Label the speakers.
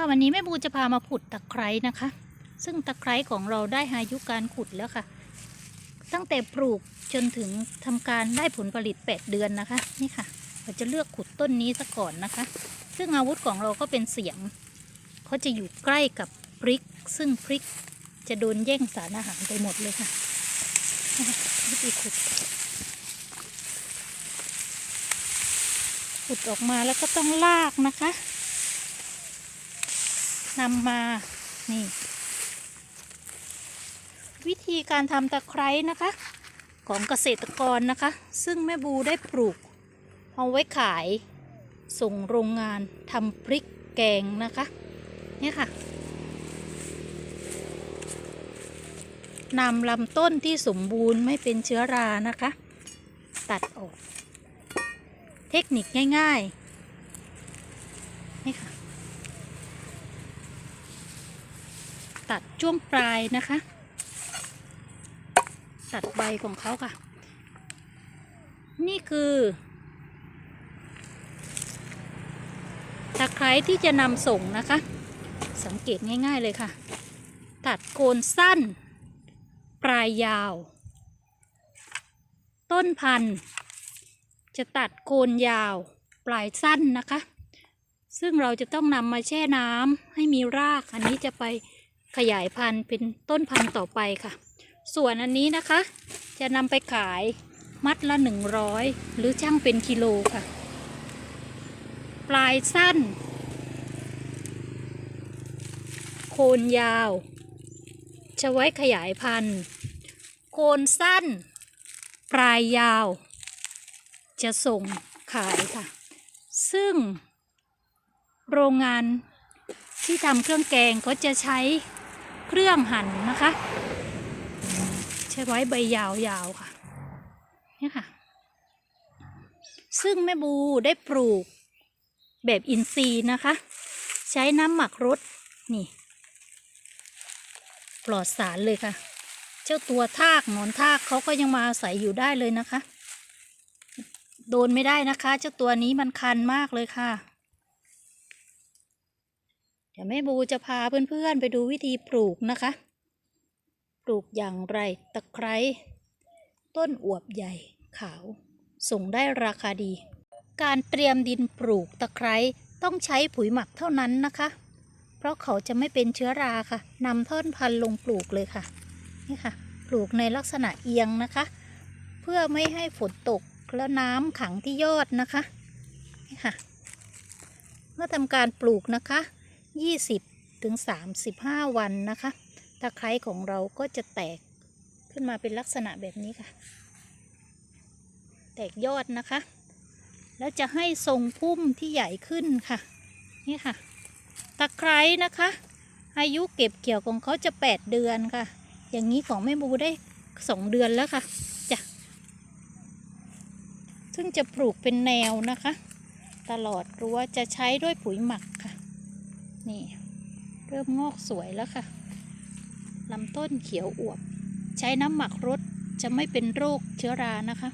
Speaker 1: ค่ะวันนี้แม่บูจะพามาขุดตะไคร้นะคะ ซึ่งตะไคร้ของเราได้อายุการขุดแล้วค่ะ ตั้งแต่ปลูกจนถึงทำการได้ผลผลิต 8 เดือนนะคะ นี่ค่ะ เราจะเลือกขุดต้นนี้ซะก่อนนะคะ ซึ่งอาวุธของเราก็เป็นเสียงเขาจะอยู่ใกล้กับพริก ซึ่งพริกจะโดนแย่งสารอาหารไปหมดเลยค่ะนะคะวิธีขุดขุดออกมาแล้วก็ต้องลากนะคะ นำมานี่ วิธีการทำตะไคร้นะคะ ของเกษตรกรนะคะ ซึ่งแม่บูได้ปลูก เอาไว้ขายส่งโรงงานทำพริกแกงนะคะเนี่ยค่ะนำลำต้นที่สมบูรณ์ไม่เป็นเชื้อรานะคะ ตัดออก เทคนิคง่ายๆนี่ค่ะ ตัดช่วงปลายนะคะ ตัดใบของเขาค่ะ นี่คือตะไคร้ที่จะนำส่งนะคะ สังเกตง่ายๆเลยค่ะ ตัดโคนสั้น ปลายยาว ต้นพันธุ์ จะตัดโคนยาว ปลายสั้นนะคะ ซึ่งเราจะต้องนำมาแช่น้ำให้มีราก อันนี้จะไป ขยายพันธุ์เป็นต้นพันธุ์ต่อไปค่ะ ส่วนอันนี้นะคะ จะนำไปขายมัดละ 100 หรือช่างเป็นกิโลค่ะ ปลายสั้น โคนยาว จะไว้ขยายพันธุ์ โคนสั้น ปลายยาว จะส่งขายค่ะ ซึ่งโรงงานที่ทำเครื่องแกงก็จะใช้ เครื่องหั่นนะคะ ใช้ไว้ใบยาวๆค่ะนี่ค่ะ ซึ่งแม่บูได้ปลูกแบบอินทรีย์นะคะ ใช้น้ำหมักรดนี่ ปลอดสารเลยค่ะ เจ้าตัวทากหนอนทากเขาก็ยังมาอาศัยอยู่ได้เลยนะคะ โดนไม่ได้นะคะ เจ้าตัวนี้มันคันมากเลยค่ะ ดี๋ยวแม่บูจะพาเพื่อนๆไปดูวิธีปลูกนะคะ ปลูกอย่างไรตะไคร้ต้นอวบใหญ่ขาว ส่งได้ราคาดี การเตรียมดินปลูกตะไคร้ต้องใช้ปุ๋ยหมักเท่านั้นนะคะ เพราะเขาจะไม่เป็นเชื้อราค่ะนำต้นพันธุ์ลงปลูกเลยค่ะ นี่ค่ะ ปลูกในลักษณะเอียงนะคะ เพื่อไม่ให้ฝนตกแล้วน้ำขังที่ยอดนะคะ นี่ค่ะ เมื่อทำการปลูกนะคะ 20ถึง35 วันนะคะตะไคร้ของเราก็จะแตกขึ้นมาเป็นลักษณะแบบนี้ค่ะ แตกยอดนะคะ แล้วจะให้ทรงพุ่มที่ใหญ่ขึ้นค่ะ นี่ค่ะ ตะไคร้นะคะ อายุเก็บเกี่ยวของเขาจะ 8 เดือนค่ะ อย่างนี้ของแม่บูได้2เดือนแล้วค่ะจ้ะซึ่งจะปลูกเป็นแนวนะคะ ตลอดรั้วจะใช้ด้วยปุ๋ยหมัก นี่ เริ่มงอกสวยแล้วค่ะลำต้นเขียวอวบ ใช้น้ำหมักรดจะไม่เป็นโรคเชื้อรานะคะ